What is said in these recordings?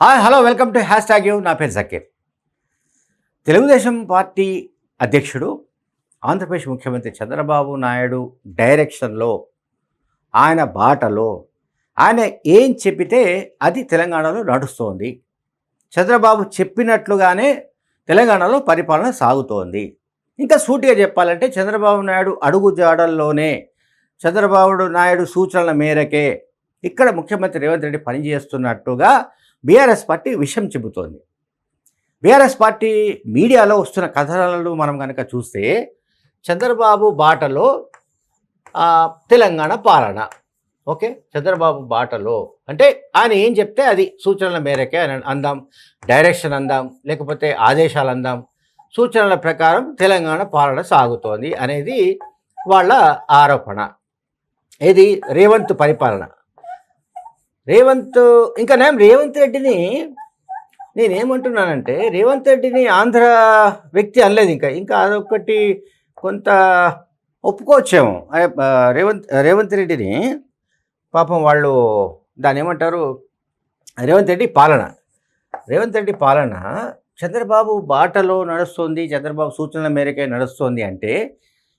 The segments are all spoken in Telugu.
Hi hello welcome to hash tag you నా పేరు జకీర్ తెలుగుదేశం పార్టీ అధ్యక్షుడు ఆంధ్రప్రదేశ్ ముఖ్యమంత్రి చంద్రబాబు నాయుడు డైరెక్షన్లో ఆయన బాటలో ఆయన ఏం చెప్పితే అది తెలంగాణలో నడుస్తోంది. చంద్రబాబు చెప్పినట్లుగానే తెలంగాణలో పరిపాలన సాగుతోంది. ఇంకా సూటిగా చెప్పాలంటే చంద్రబాబు నాయుడు అడుగు జాడల్లోనే చంద్రబాబు నాయుడు సూచనల మేరకే ఇక్కడ ముఖ్యమంత్రి రేవంత్ రెడ్డి పనిచేస్తున్నట్టుగా బీఆర్ఎస్ పార్టీ విషయం చెబుతోంది. బీఆర్ఎస్ పార్టీ మీడియాలో వస్తున్న కథనాలను మనం కనుక చూస్తే చంద్రబాబు బాటలో తెలంగాణ పాలన. ఓకే? చంద్రబాబు బాటలో. అంటే ఆయన ఏం చెప్తే అది సూచనల మేరకే అందాం డైరెక్షన్ అందాం లేకపోతే ఆదేశాలు అందాం. సూచనల ప్రకారం తెలంగాణ పాలన సాగుతోంది అనేది వాళ్ళ ఆరోపణ. ఇది రేవంత్ పరిపాలన. రేవంత్ ఇంకా నేను రేవంత్ రెడ్డిని నేనేమంటున్నానంటే రేవంత్ రెడ్డిని ఆంధ్ర వ్యక్తి అనలేదు ఇంకా. ఇంకా అదొకటి కొంత ఒప్పుకోవచ్చేమో. రేవంత్ రేవంత్ రెడ్డిని పాపం వాళ్ళు దాన్ని ఏమంటారు? రేవంత్ రెడ్డి పాలన. రేవంత్ రెడ్డి పాలన చంద్రబాబు బాటలో నడుస్తుంది చంద్రబాబు సూచనల మేరకే నడుస్తుంది అంటే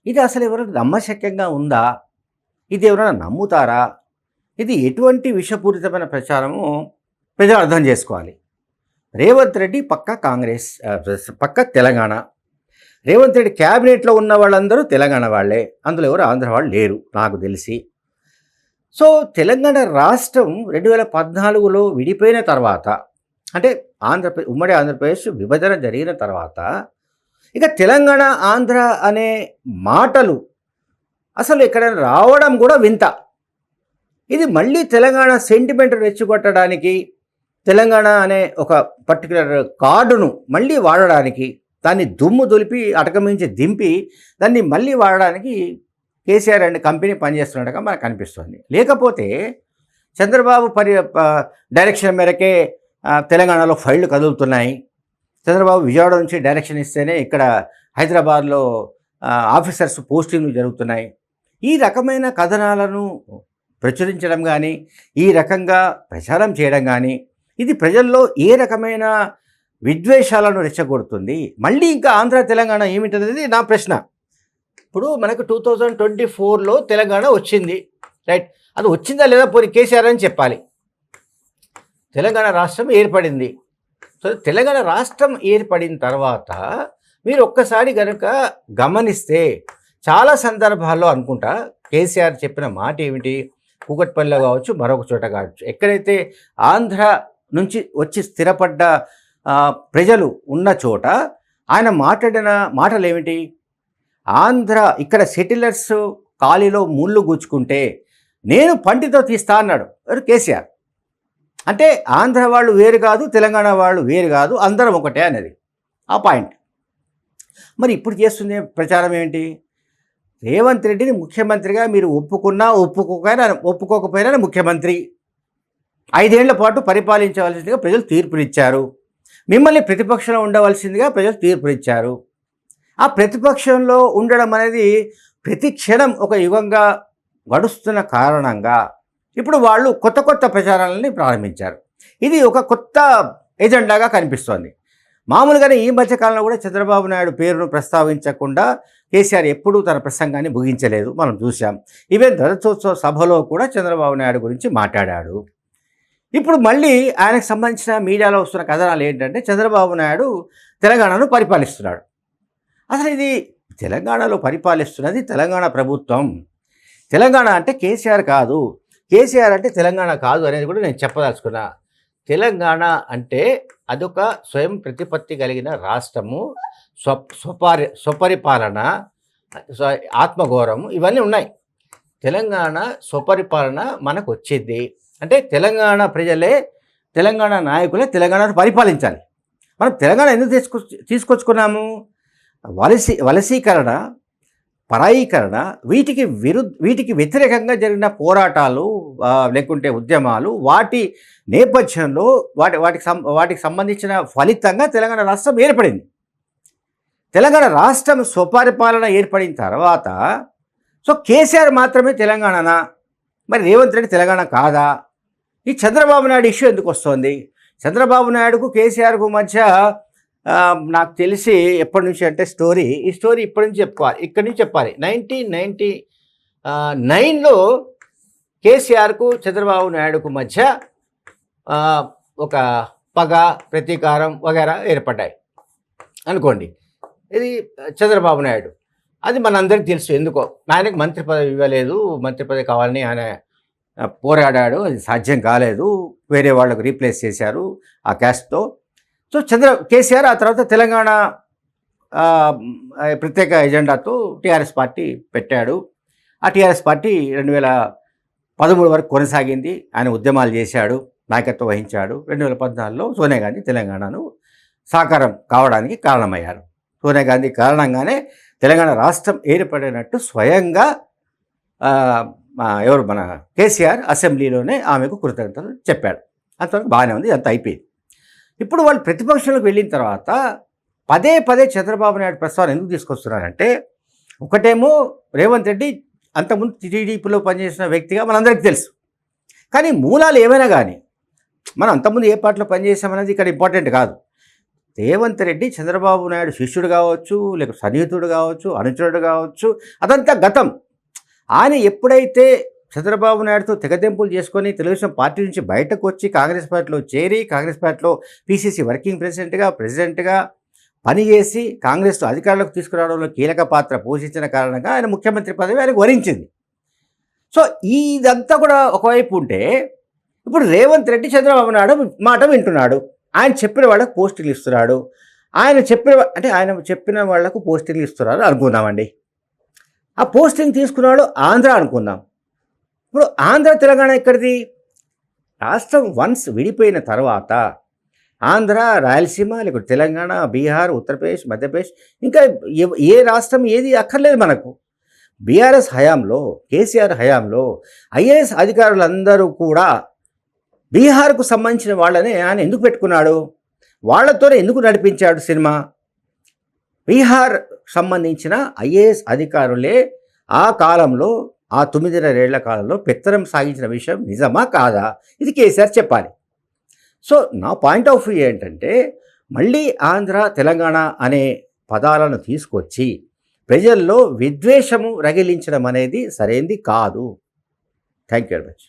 ఇది అసలు ఎవరైనా నమ్మశక్యంగా ఉందా? ఇది ఎవరైనా నమ్ముతారా? ఇది ఎటువంటి విషపూరితమైన ప్రచారము ప్రజలు అర్థం చేసుకోవాలి. రేవంత్ రెడ్డి పక్క కాంగ్రెస్ పక్క తెలంగాణ. రేవంత్ రెడ్డి క్యాబినెట్లో ఉన్న వాళ్ళందరూ తెలంగాణ వాళ్ళే. అందులో ఎవరు ఆంధ్ర వాళ్ళు లేరు నాకు తెలిసి. సో తెలంగాణ రాష్ట్రం రెండు వేల పద్నాలుగులో విడిపోయిన తర్వాత అంటే ఆంధ్రప్రదేశ్ ఉమ్మడి ఆంధ్రప్రదేశ్ విభజన జరిగిన తర్వాత ఇక తెలంగాణ ఆంధ్ర అనే మాటలు అసలు ఇక్కడ రావడం కూడా వింత. ఇది మళ్ళీ తెలంగాణ సెంటిమెంట్ రెచ్చగొట్టడానికి తెలంగాణ అనే ఒక పర్టికులర్ కార్డును మళ్ళీ వాడడానికి దాన్ని దుమ్ము దులిపి అటకమించి దింపి దాన్ని మళ్ళీ వాడడానికి కేసీఆర్ అండ్ కంపెనీ పనిచేస్తున్నట్టుగా మనకు కనిపిస్తుంది లేకపోతే చంద్రబాబు పరి డైరెక్షన్ మేరకే తెలంగాణలో ఫైళ్ళు కదులుతున్నాయి. చంద్రబాబు విజయవాడ నుంచి డైరెక్షన్ ఇస్తేనే ఇక్కడ హైదరాబాద్లో ఆఫీసర్స్ పోస్టింగ్లు జరుగుతున్నాయి. ఈ రకమైన కథనాలను ప్రచురించడం కానీ ఈ రకంగా ప్రచారం చేయడం కానీ ఇది ప్రజల్లో ఏ రకమైన విద్వేషాలను రెచ్చగొడుతుంది? మళ్ళీ ఇంకా ఆంధ్ర తెలంగాణ ఏమిటనేది నా ప్రశ్న. ఇప్పుడు మనకు టూ థౌజండ్ ట్వంటీ ఫోర్లో తెలంగాణ వచ్చింది రైట్? అది వచ్చిందా లేదా పోనీ కేసీఆర్ అని చెప్పాలి. తెలంగాణ రాష్ట్రం ఏర్పడింది. సో తెలంగాణ రాష్ట్రం ఏర్పడిన తర్వాత మీరు ఒక్కసారి కనుక గమనిస్తే చాలా సందర్భాల్లో అనుకుంటా కేసీఆర్ చెప్పిన మాట ఏమిటి కూకట్పల్లిలో కావచ్చు మరొక చోట కావచ్చు. ఎక్కడైతే ఆంధ్ర నుంచి వచ్చి స్థిరపడ్డ ప్రజలు ఉన్న చోట ఆయన మాట్లాడిన మాటలు ఏమిటి ఆంధ్ర ఇక్కడ సెటిలర్స్ ఖాళీలో ముళ్ళు గుచ్చుకుంటే నేను పంటితో తీస్తా అన్నాడు. కేసీఆర్. అంటే ఆంధ్ర వాళ్ళు వేరు కాదు తెలంగాణ వాళ్ళు వేరు కాదు అందరం ఒకటే అనేది. ఆ పాయింట్. మరి ఇప్పుడు చేస్తుంది ప్రచారం ఏంటి రేవంత్ రెడ్డిని ముఖ్యమంత్రిగా మీరు ఒప్పుకున్నా ఒప్పుకోకపోయినా ఒప్పుకోకపోయినా ముఖ్యమంత్రి. ఐదేళ్ళ పాటు పరిపాలించవలసిందిగా ప్రజలు తీర్పునిచ్చారు. మిమ్మల్ని ప్రతిపక్షంలో ఉండవలసిందిగా ప్రజలు తీర్పునిచ్చారు. ఆ ప్రతిపక్షంలో ఉండడం అనేది ప్రతి క్షణం ఒక యుగంగా గడుస్తున్న కారణంగా ఇప్పుడు వాళ్ళు కొత్త కొత్త ప్రచారాలని ప్రారంభించారు. ఇది ఒక కొత్త ఎజెండాగా కనిపిస్తోంది. మామూలుగానే ఈ మధ్యకాలంలో కూడా చంద్రబాబు నాయుడు పేరును ప్రస్తావించకుండా కేసీఆర్ ఎప్పుడూ తన ప్రసంగాన్ని ముగించలేదు. మనం చూసాం ఈవెన్ రథోత్సవ సభలో కూడా చంద్రబాబు నాయుడు గురించి మాట్లాడాడు. ఇప్పుడు మళ్ళీ ఆయనకు సంబంధించిన మీడియాలో వస్తున్న కథనాలు ఏంటంటే చంద్రబాబు నాయుడు తెలంగాణను పరిపాలిస్తున్నాడు. అసలు ఇది తెలంగాణలో పరిపాలిస్తున్నది తెలంగాణ ప్రభుత్వం. తెలంగాణ అంటే కేసీఆర్ కాదు. కేసీఆర్ అంటే తెలంగాణ కాదు అనేది కూడా నేను చెప్పదలుచుకున్నా. తెలంగాణ అంటే అదొక స్వయం ప్రతిపత్తి కలిగిన రాష్ట్రము. స్వ స్వపరి స్వపరిపాలన స్వ- ఆత్మగౌరవం ఇవన్నీ ఉన్నాయి. తెలంగాణ స్వపరిపాలన మనకు వచ్చింది అంటే తెలంగాణ ప్రజలే తెలంగాణ నాయకులే తెలంగాణను పరిపాలించాలి. మనం తెలంగాణ ఎందుకు తీసుకొ తీసుకొచ్చుకున్నాము? వలసి వలసీకరణ పరాయీకరణ వీటికి విరు వీటికి వ్యతిరేకంగా జరిగిన పోరాటాలు లేకుంటే ఉద్యమాలు వాటి నేపథ్యంలో వాటి వాటికి సం వాటికి సంబంధించిన ఫలితంగా తెలంగాణ రాష్ట్రం ఏర్పడింది. తెలంగాణ రాష్ట్రం స్వపరిపాలన ఏర్పడిన తర్వాత సో కేసీఆర్ మాత్రమే తెలంగాణనా? మరి రేవంత్ రెడ్డి తెలంగాణ కాదా? ఈ చంద్రబాబు నాయుడు ఇష్యూ ఎందుకు వస్తుంది? చంద్రబాబు నాయుడుకు కేసీఆర్కు మధ్య నాకు తెలిసి ఎప్పటి నుంచి అంటే స్టోరీ ఈ స్టోరీ ఇప్పటి నుంచి చెప్పుకోవాలి. ఇక్కడి నుంచి చెప్పాలి. నైన్టీన్ నైన్టీ నైన్లో కేసీఆర్కు చంద్రబాబు నాయుడుకు మధ్య ఒక పగ ప్రతీకారం వగేరా ఏర్పడ్డాయి. అనుకోండి. ఇది చంద్రబాబు నాయుడు. అది మనందరికీ తెలుసు. ఎందుకో? ఆయనకు మంత్రి పదవి ఇవ్వలేదు. మంత్రి పదవి కావాలని ఆయన పోరాడాడు. అది సాధ్యం కాలేదు. వేరే వాళ్ళకు రీప్లేస్ చేశారు ఆ క్యాస్ట్తో. సో చంద్ర కేసీఆర్ ఆ తర్వాత తెలంగాణ ప్రత్యేక ఎజెండాతో టీఆర్ఎస్ పార్టీ పెట్టాడు. ఆ టీఆర్ఎస్ పార్టీ రెండు వేల పదమూడు వరకు కొనసాగింది. ఆయన ఉద్యమాలు చేశాడు. నాయకత్వం వహించాడు. రెండు వేల పద్నాలుగులో సోనియా గాంధీ తెలంగాణను సాకారం కావడానికి కారణమయ్యారు. సోనియా గాంధీ కారణంగానే తెలంగాణ రాష్ట్రం ఏర్పడినట్టు స్వయంగా ఎవరు మన కేసీఆర్ అసెంబ్లీలోనే ఆమెకు కృతజ్ఞతలు చెప్పాడు. అంతవరకు బాగానే ఉంది అంత అయిపోయింది. ఇప్పుడు వాళ్ళు ప్రతిపక్షంలోకి వెళ్ళిన తర్వాత పదే పదే చంద్రబాబు నాయుడు ప్రస్తావన ఎందుకు తీసుకొస్తున్నారంటే ఒకటేమో రేవంత్ రెడ్డి అంతకుముందు టీడీపీలో పనిచేసిన వ్యక్తిగా మనందరికీ తెలుసు. కానీ మూలాలు ఏమైనా కానీ మనం అంతకుముందు ఏ పార్టీలో పనిచేసామనేది ఇక్కడ ఇంపార్టెంట్ కాదు. రేవంత్ రెడ్డి చంద్రబాబు నాయుడు శిష్యుడు కావచ్చు లేక సన్నిహితుడు కావచ్చు అనుచరుడు కావచ్చు అదంతా గతం. ఆయన ఎప్పుడైతే చంద్రబాబు నాయుడుతో తెగదెంపులు చేసుకొని తెలుగుదేశం పార్టీ నుంచి బయటకు వచ్చి కాంగ్రెస్ పార్టీలో చేరి కాంగ్రెస్ పార్టీలో పీసీసీ వర్కింగ్ ప్రెసిడెంట్గా ప్రెసిడెంట్గా పనిచేసి కాంగ్రెస్ అధికారులకు తీసుకురావడంలో కీలక పాత్ర పోషించిన కారణంగా ఆయన ముఖ్యమంత్రి పదవి ఆయనకు వరించింది. సో ఇదంతా కూడా ఒకవైపు ఉంటే ఇప్పుడు రేవంత్ రెడ్డి చంద్రబాబు నాయుడు మాట వింటున్నాడు. ఆయన చెప్పిన వాళ్ళకు పోస్టింగ్లు ఇస్తున్నాడు. ఆయన చెప్పిన అంటే ఆయన చెప్పిన వాళ్ళకు పోస్టింగ్లు ఇస్తున్నారు అనుకుందామండి. ఆ పోస్టింగ్ తీసుకున్నాడు ఆంధ్ర అనుకుందాం. ఇప్పుడు ఆంధ్ర తెలంగాణ ఎక్కడిది? రాష్ట్రం వన్స్ విడిపోయిన తర్వాత ఆంధ్ర రాయలసీమ లేకపోతే తెలంగాణ బీహార్ ఉత్తరప్రదేశ్ మధ్యప్రదేశ్ ఇంకా ఏ రాష్ట్రం ఏది అక్కర్లేదు మనకు. బీఆర్ఎస్ హయాంలో కేసీఆర్ హయాంలో ఐఏఎస్ అధికారులందరూ కూడా బీహార్కు సంబంధించిన వాళ్ళని ఆయన ఎందుకు పెట్టుకున్నాడు? వాళ్ళతోనే ఎందుకు నడిపించాడు సినిమా? బీహార్ సంబంధించిన ఐఏఎస్ అధికారులే ఆ కాలంలో ఆ తొమ్మిదిన్నరేళ్ళ కాలంలో పెత్తనం సాగించిన విషయం నిజమా కాదా? ఇది కేసీఆర్ చెప్పాలి. సో నా పాయింట్ ఆఫ్ వ్యూ ఏంటంటే మళ్ళీ ఆంధ్ర తెలంగాణ అనే పదాలను తీసుకొచ్చి ప్రజల్లో విద్వేషము రగిలించడం అనేది సరైంది కాదు. Thank you very much.